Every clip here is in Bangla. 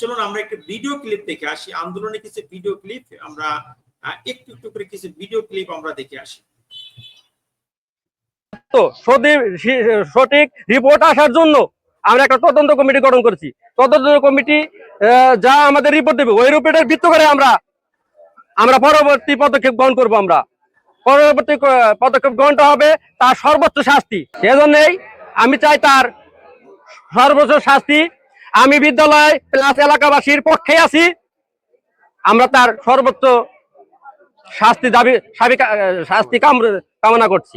চলুন আমরা একটা ভিডিও ক্লিপ দেখে আসি। আন্দোলনে কিছু ভিডিও ক্লিপ আমরা একটু একটু করে কিছু ভিডিও ক্লিপ আমরা দেখে আসি। তো সঠিক রিপোর্ট আসার জন্য আমরা একটা তদন্ত কমিটি গঠন করেছি। তদন্ত কমিটি যা আমাদের রিপোর্ট দেবে, ওই রিপোর্টের ভিত্তি করে আমরা আমরা পরবর্তী পদক্ষেপ গ্রহণ করব আমরা। পরবর্তী পদক্ষেপ গ্রহণটা হবে তার সর্বোচ্চ শাস্তি। এজন্যই আমি চাই তার সর্বোচ্চ শাস্তি আমি বিদ্যালয় প্লাস এলাকাবাসীর পক্ষে আছি। আমরা তার সর্বোচ্চ শাস্তি দাবি সাবি- শাস্তি কামনা করছি।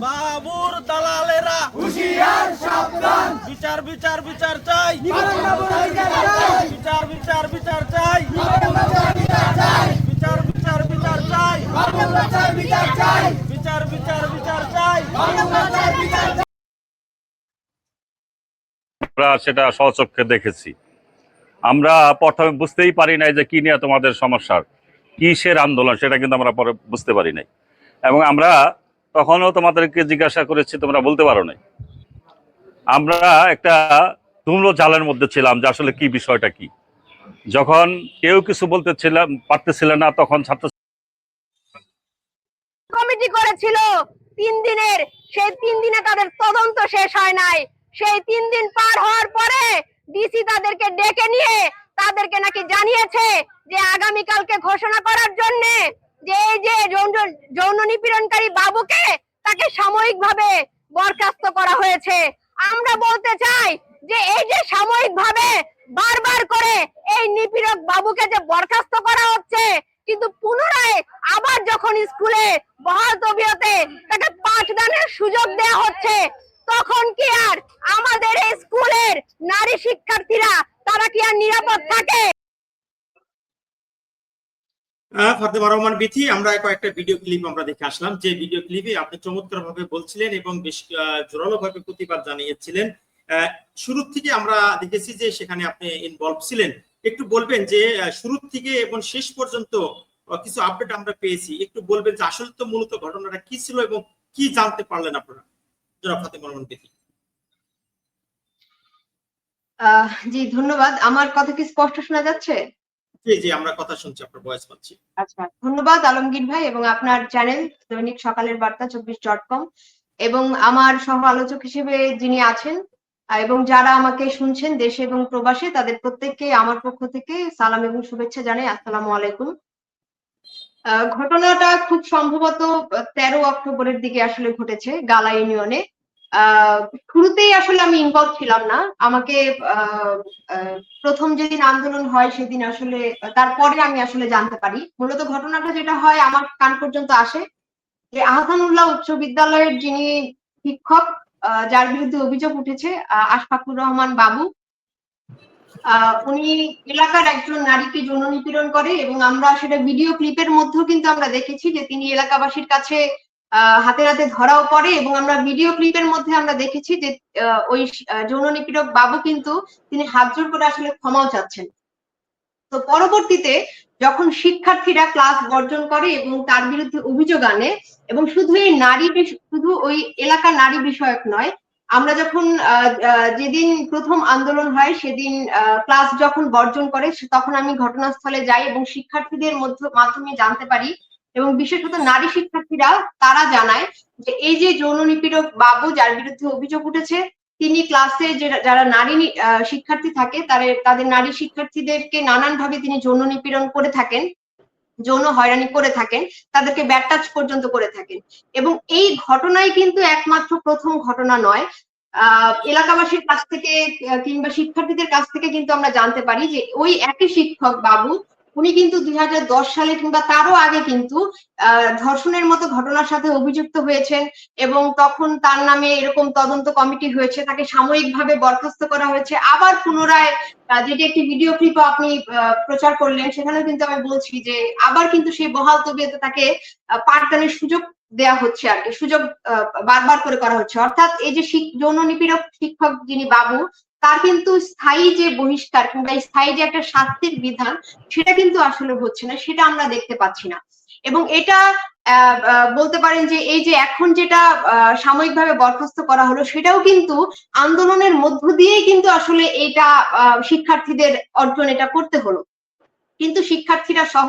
বাবুর দালালেরা। হুশিয়ার সাবধান। বিচার বিচার বিচার চাই। বিচার বিচার বিচার চাই। বিচার বিচার বিচার চাই। বিচার বিচার বিচার চাই। আমরা সেটা স্বচক্ষে দেখেছি। আমরা প্রথমে বুঝতেই পারি নাই যে কি নিয়ে তোমাদের সমস্যার, কিসের আন্দোলন, সেটা কিন্তু আমরা পরে বুঝতে পারি নাই। এবং আমরা তখনও তোমাদেরকে জিজ্ঞাসা করেছি, তোমরা বলতে পারো নাই। আমরা একটা ধূম্র জালের মধ্যে ছিলাম যে আসলে কি বিষয়টা কি। যখন কেউ কিছু বলতে ছিলাম, পারতেছিল না, তখন ছাত্র কমিটি করেছিল, তিন দিনের, সেই তিন দিনে তাদের তদন্ত শেষ হয় নাই। সেই তিন দিন পার হওয়ার পরে ডিসি তাদেরকে ডেকে নিয়ে তাদেরকে নাকি জানিয়েছে যে আগামীকালকে ঘোষণা করার জন্য যে এই যে যৌন নিপীড়নকারী বাবুকে তাকে সাময়িকভাবে বরখাস্ত করা হয়েছে। আমরা বলতে চাই যে এই যে সাময়িকভাবে বারবার করে এই নিপীড়ক বাবুকে যে বরখাস্ত করা হচ্ছে, কিন্তু পুনরায় আবার যখন স্কুলে বহাল তবিয়তে তাকে পাঠদানের সুযোগ দেওয়া হচ্ছে তখন কি আর আমাদের স্কুলের নারী শিক্ষার্থীরা, তারা কি আর নিরাপদ থাকে? ফাতেমা রহমান বিথি, আমরা কয়েকটা ভিডিও ক্লিপ আমরা দেখে আসলাম। যে ভিডিও ক্লিপে আপনি চমৎকার ভাবে বলছিলেন এবং বেশ জোরালো ভাবে প্রতিবাদ জানিয়েছিলেন। শুরুর থেকে আমরা দেখেছি যে সেখানে আপনি ইনভলভ ছিলেন। একটু বলবেন যে শুরু থেকে এবং শেষ পর্যন্ত কিছু আপডেট আমরা পেয়েছি। একটু বলবেন যে আসলে তো মূলত ঘটনাটা কি ছিল এবং কি জানতে পারলেন আপনারা? জনাব ফাতেমা রহমান আহ জি ধন্যবাদ। আমার কথা কি স্পষ্ট শোনা যাচ্ছে? জি জি আমরা কথা শুনছি আপনার ভয়েস পাচ্ছি। আচ্ছা ধন্যবাদ আলমগীর ভাই এবং আপনার চ্যানেল দৈনিক সকালের বার্তা চব্বিশ ডট কম এবং আমার সহ আলোচক হিসেবে যিনি আছেন এবং যারা আমাকে শুনছেন দেশে এবং প্রবাসে তাদের প্রত্যেককে আমার পক্ষ থেকে সালাম এবং শুভেচ্ছা জানাই। আসসালামু আলাইকুম। ঘটনাটা খুব সম্ভবত তেরো অক্টোবরের দিকে আসলে ঘটেছে, গালা ইউনিয়নে। শুরুতেই আসলে আমি ইনভলভ ছিলাম না। আমাকে প্রথম যেদিন আন্দোলন হয় সেদিন আসলে, তারপরে আমি আসলে জানতে পারি। মূলত ঘটনাটা যেটা হয়, আমার কান পর্যন্ত আসে যে আহসানুল্লাহ উচ্চ বিদ্যালয়ের যিনি শিক্ষক যার বিরুদ্ধে অভিযোগ উঠেছে আশফাকুর রহমান বাবু উনি এলাকার একজন নারীকে যৌন নিপীড়ন করে এবং আমরা সেটা ভিডিও ক্লিপের মধ্যেও কিন্তু আমরা দেখেছি যে তিনি এলাকাবাসীর কাছে হাতে হাতে ধরাও পড়ে এবং আমরা ভিডিও ক্লিপের মধ্যে আমরা দেখেছি যে ওই যৌন নিপীড়ক বাবু কিন্তু তিনি হাত জোর করে আসলে ক্ষমাও চাচ্ছেন। তো পরবর্তীতে যখন শিক্ষার্থীরা ক্লাস বর্জন করে এবং তার বিরুদ্ধে অভিযোগ আনে এবং শুধু এই নারী শুধু ওই এলাকার নারী বিষয়ক নয় আমরা যখন যেদিন প্রথম আন্দোলন হয়, সেদিন ক্লাস যখন বর্জন করে তখন আমি ঘটনাস্থলে যাই এবং শিক্ষার্থীদের মধ্য, মাধ্যমে জানতে পারি এবং বিশেষত নারী শিক্ষার্থীরা তারা জানায় যে এই যে যৌন নিপীড়ক বাবু যার বিরুদ্ধে অভিযোগ উঠেছে, তিনি ক্লাসে যারা নারী শিক্ষার্থী থাকে তাদের নারী শিক্ষার্থীদেরকে নানান ভাবে তিনি যৌন নিপীড়ন করে থাকেন। যৌন হয়রানি করে থাকেন, তাদেরকে ব্যাট টাচ পর্যন্ত করে থাকেন। এবং এই ঘটনাই কিন্তু একমাত্র প্রথম ঘটনা নয়। এলাকাবাসীর কাছ থেকে কিংবা শিক্ষার্থীদের কাছ থেকে কিন্তু আমরা জানতে পারি যে ওই একই শিক্ষক বাবু উনি কিন্তু দুই হাজার দশ সালে কিংবা তারও আগে কিন্তু ধর্ষণের মতো ঘটনার সাথে অভিযুক্ত হয়েছেন এবং তখন তার নামে এরকম তদন্ত কমিটি হয়েছে, তাকে সাময়িকভাবে বরখাস্ত করা হয়েছে। আবার পুনরায় যেটি একটি ভিডিও ক্লিপ আপনি প্রচার করলেন, সেখানেও কিন্তু আমি বলছি যে আবার কিন্তু সেই বহাল তবিয়তে তাকে পাঠদানের সুযোগ দেয়া হচ্ছে আর কি, সুযোগ বারবার করে করা হচ্ছে। অর্থাৎ এই যে যৌন নিপীড়ক শিক্ষক যিনি বাবু তার কিন্তু স্থায়ী যে বহিষ্কার কিংবা স্থায়ী যে একটা শাস্তির বিধান, সেটা কিন্তু আসলে হচ্ছে না, সেটা আমরা দেখতে পাচ্ছি না। এবং এটা বলতে পারেন যে এই যে এখন যেটা সাময়িকভাবে বরখাস্ত করা হলো, সেটাও কিন্তু আন্দোলনের মধ্য দিয়েই কিন্তু আসলে এটা শিক্ষার্থীদের অর্জন এটা করতে হলো। কিন্তু শিক্ষার্থীরা সহ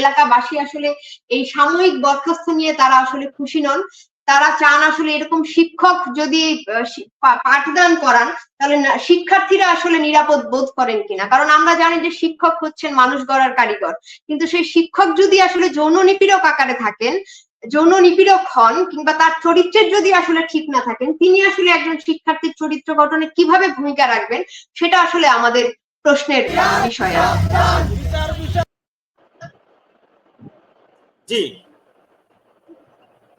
এলাকাবাসী আসলে এই সাময়িক বরখাস্ত নিয়ে তারা আসলে খুশি নন। তারা চান আসলে এরকম শিক্ষক যদি পাঠদান করান, তাহলে শিক্ষার্থীরা আসলে নিরাপদ বোধ করেন কিনা? কারণ আমরা জানি যে শিক্ষক হচ্ছেন মানুষ গড়ার কারিগর। কিন্তু সেই শিক্ষক যদি আসলে যৌন নিপীড়ক আকারে থাকেন, যৌন নিপীড়ক হন কিংবা তার চরিত্রের যদি আসলে ঠিক না থাকেন, তিনি আসলে একজন শিক্ষার্থীর চরিত্র গঠনে কীভাবে ভূমিকা রাখবেন, সেটা আসলে আমাদের প্রশ্নের বিষয়। জি।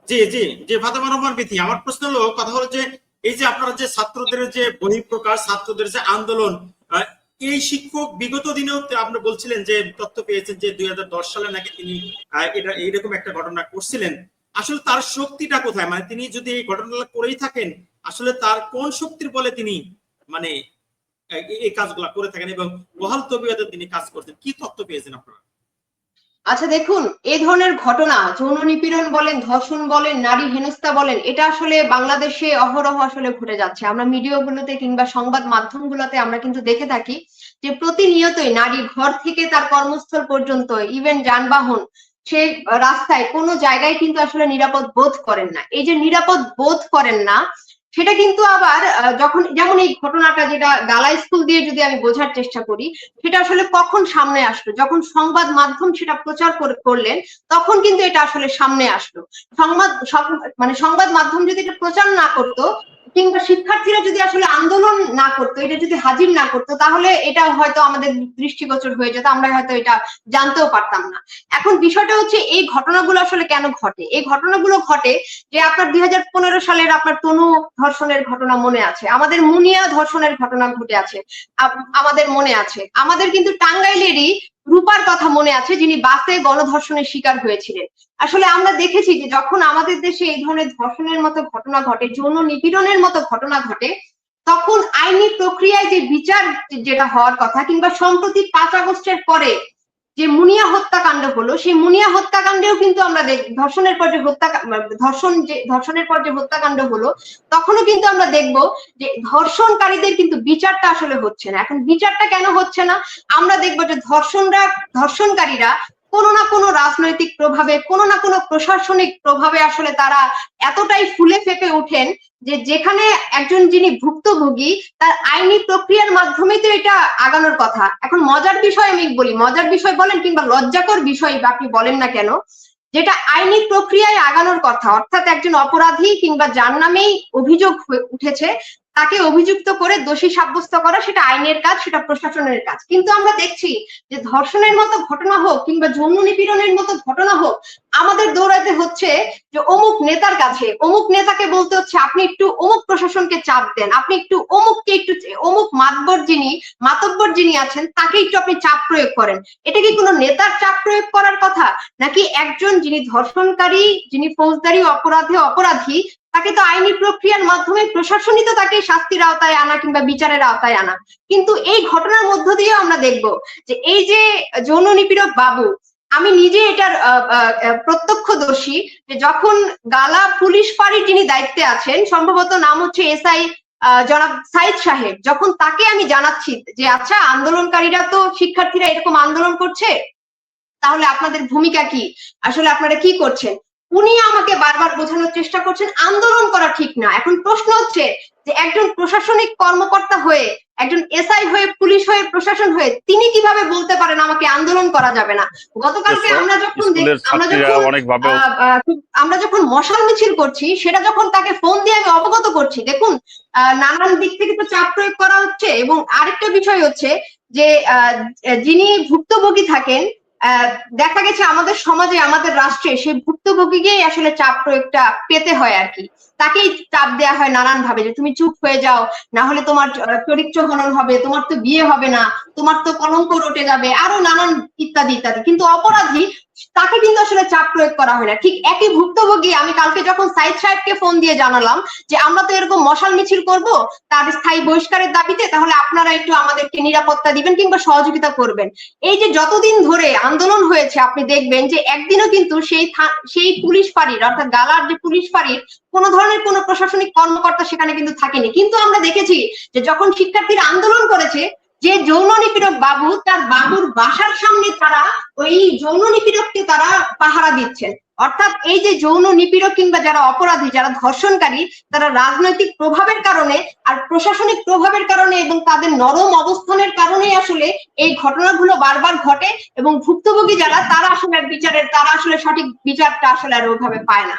জি জি জি, ফাতেমা রহমান বিথি, আমার প্রশ্ন হলো, কথা হলো যে এই যে আপনারা যে ছাত্রদের যে ছাত্রদের যে আন্দোলন এই শিক্ষক বিগত দিনেও আপনি বলছিলেন যে তথ্য পেয়েছেন যে দুই সালে নাকি তিনি এটা এইরকম একটা ঘটনা করছিলেন। আসলে তার শক্তিটা কোথায়? মানে তিনি যদি এই ঘটনাটা করেই থাকেন, আসলে তার কোন শক্তির বলে তিনি মানে এই- এই কাজগুলা করে থাকেন এবং বহাল তবিয়তে তিনি কাজ করছেন কি তথ্য পেয়েছেন আপনারা? আচ্ছা দেখুন, এ ধরনের ঘটনা যৌন নিপীড়ন বলেন, ধর্ষণ বলেন, নারী হেনস্থা বলেন, এটা আসলে বাংলাদেশে অহরহ আসলে ঘটে যাচ্ছে। আমরা মিডিয়াগুলোতে কিংবা সংবাদ মাধ্যমগুলোতে আমরা কিন্তু দেখে থাকি যে প্রতিনিয়তই নারী ঘর থেকে তার কর্মস্থল পর্যন্ত ইভেন যানবাহন সে রাস্তায় কোনো জায়গায় কিন্তু আসলে নিরাপদ বোধ করেন না। এই যে নিরাপদ বোধ করেন না সেটা কিন্তু আবার যখন, যেমন এই ঘটনাটা যেটা গালা স্কুল দিয়ে যদি আমি বোঝার চেষ্টা করি, সেটা আসলে কখন সামনে আসলো? যখন সংবাদ মাধ্যম সেটা প্রচার করে- করলেন, তখন কিন্তু এটা আসলে সামনে আসলো। সংবাদ মানে সংবাদ মাধ্যম যদি এটা প্রচার না করতো কিংবা শিক্ষার্থীরা যদি আসলে আন্দোলন না করতো, এটা যদি হাজির না করতো, তাহলে এটা হয়তো আমাদের দৃষ্টিগোচর হয়ে যেত আমরা হয়তো এটা জানতেও পারতাম না। এখন বিষয়টা হচ্ছে, এই ঘটনাগুলো আসলে কেন ঘটে? এই ঘটনাগুলো ঘটে যে আপনার দুই হাজার পনেরো সালের আপনার তনু ধর্ষণের ঘটনা মনে আছে, আমাদের মুনিয়া ধর্ষণের ঘটনা ঘটে আছে আমাদের মনে আছে। আমাদের কিন্তু টাঙ্গাইলেরই রূপার কথা মনে আছে, যিনি বাসে গণধর্ষণের শিকার হয়েছিলেন। আসলে আমরা দেখেছি যে যখন আমাদের দেশে এই ধরনের ধর্ষণের মতো ঘটনা ঘটে, যৌন নিপীড়নের মতো ঘটনা ঘটে, তখন আইনি প্রক্রিয়ায় যে বিচার যেটা হওয়ার কথা, কিংবা সম্প্রতি পাঁচ আগস্টের পরে যে মুনিয়া হত্যাকাণ্ড হলো, সেই মুনিয়া হত্যাকাণ্ডেও কিন্তু আমরা ধর্ষণের পর যে হত্যা, ধর্ষণ যে, ধর্ষণের পর যে হত্যাকাণ্ড হলো, তখনও কিন্তু আমরা দেখব যে ধর্ষণকারীদের কিন্তু বিচারটা আসলে হচ্ছে না। এখন বিচারটা কেন হচ্ছে না? আমরা দেখব যে ধর্ষণরা, ধর্ষণকারীরা কোনো না কোনো রাজনৈতিক প্রভাবে, কোনো না কোনো প্রশাসনিক প্রভাবে আসলে তারা এতটাই ফুলে ফেপে ওঠেন যে যেখানে একজন যিনি ভুক্তভোগী, তার আইনি প্রক্রিয়ার মাধ্যমে তো এটা আগানোর কথা। এখন মজার বিষয় আমি বলি, মজার বিষয় বলেন কিংবা লজ্জাকর বিষয় বা আপনি বলেন না কেন, যেটা আইনি প্রক্রিয়ায় আগানোর কথা, অর্থাৎ একজন অপরাধী কিংবা যার নামেই অভিযোগ উঠেছে তাকে অভিযুক্ত করে দোষী সাব্যস্ত করা সেটা আইনের কাজ, সেটা প্রশাসনের কাজ। কিন্তু আমরা দেখছি যে ধর্ষণের মতো ঘটনা হোক কিংবা যৌন নিপীড়নের মতো ঘটনা হোক, আমাদের দৌড়াতে হচ্ছে যে অমুক নেতার কাছে। অমুক নেতাকে বলতে হচ্ছে, আপনি একটু অমুক প্রশাসনকে চাপ দেন। আপনি একটু অমুককে একটু অমুক মাতবর যিনি, মাতব্বর যিনি আছেন তাকে একটু আপনি চাপ প্রয়োগ করেন। এটা কি কোনো নেতার চাপ প্রয়োগ করার কথা? নাকি একজন যিনি ধর্ষণকারী, যিনি ফৌজদারি অপরাধে অপরাধী তাকে তো আইনি প্রক্রিয়ার মাধ্যমে প্রশাসনই তো তাকে শাস্তির আওতায় আনা কিংবা বিচারের আওতায় আনা। কিন্তু এই ঘটনার মধ্য দিয়েও আমরা দেখব যে এই যে যৌন নিপীড়ক বাবু আমি নিজে এটার আহ, প্রত্যক্ষদর্শী যে যখন গালা পুলিশ ফাঁড়ির যিনি দায়িত্বে আছেন সম্ভবত নাম হচ্ছে এসআই জনাব সাইদ সাহেব যখন তাকে আমি জানাচ্ছি যে আচ্ছা আন্দোলনকারীরা তো শিক্ষার্থীরা এরকম আন্দোলন করছে তাহলে আপনাদের ভূমিকা কি? আসলে আপনারা কি করছেন? উনি আমাকে বারবার বোঝানোর চেষ্টা করছেন আন্দোলন করা ঠিক না। এখন প্রশ্ন হচ্ছে যে একজন প্রশাসনিক কর্মকর্তা হয়ে একজন এসআই হয়ে পুলিশ হয়ে প্রশাসন হয়ে তিনি কীভাবে বলতে পারেন আমাকে আন্দোলন করা যাবে না? গতকালকে আমরা যখন আমরা যখন আমরা যখন মশাল মিছিল করছি সেটা যখন তাকে ফোন দিয়ে আমি অবগত করছি দেখুন নানান দিক থেকে তো চাপ প্রয়োগ করা হচ্ছে এবং আরেকটা বিষয় হচ্ছে যে আহ, যিনি ভুক্তভোগী থাকেন দেখা গেছে আমাদের সমাজে, আমাদের রাষ্ট্রে সেই ভুক্তভোগীকেই আসলে চাপ প্রয়োগটা পেতে হয় আর কি। তাকেই চাপ দেওয়া হয় নানান ভাবে যে, তুমি চুপ হয়ে যাও না হলে তোমার চরিত্র হনন হবে, তোমার তো বিয়ে হবে না, তোমার তো কলঙ্ক রটে যাবে, আরও নানান ইত্যাদি ইত্যাদি। কিন্তু অপরাধী, তাকে কিন্তু আসলে চাপ প্রয়োগ করা হয় না। ঠিক একই ভুক্তভোগী, আমি কালকে যখন সাইদ সাহেবকে ফোন দিয়ে জানালাম যে, আমরা তো এরকম মশাল মিছিল করব, তার স্থায়ী বহিষ্কারের দাবিতে, তাহলে আপনারা একটু আমাদেরকে নিরাপত্তা দিবেন কিংবা সহযোগিতা করবেন। এই যে, যতদিন ধরে আন্দোলন হয়েছে, আপনি দেখবেন যে, একদিনও কিন্তু সেই সেই পুলিশ ফাঁড়ির, অর্থাৎ গালার যে পুলিশ ফাঁড়ির কোনো ধরনের কোনো প্রশাসনিক কর্মকর্তা সেখানে কিন্তু থাকেনি। কিন্তু আমরা দেখেছি যে যখন শিক্ষার্থীরা আন্দোলন করেছে, যে যৌন নিপীড়ক বাবু, তার বাবুর বাসার সামনে তারা ওই যৌন নিপীড়ককে তারা পাহারা দিচ্ছেন। অর্থাৎ এই যে যৌন নিপীড়ক কিংবা যারা অপরাধী, যারা ধর্ষণকারী, তারা রাজনৈতিক প্রভাবের কারণে আর প্রশাসনিক প্রভাবের কারণে এবং তাদের নরম অবস্থানের কারণে আসলে এই ঘটনাগুলো বারবার ঘটে এবং ভুক্তভোগী যারা, তারা আসলে বিচারের, তারা আসলে সঠিক বিচারটা আসলে আর ওইভাবে পায় না।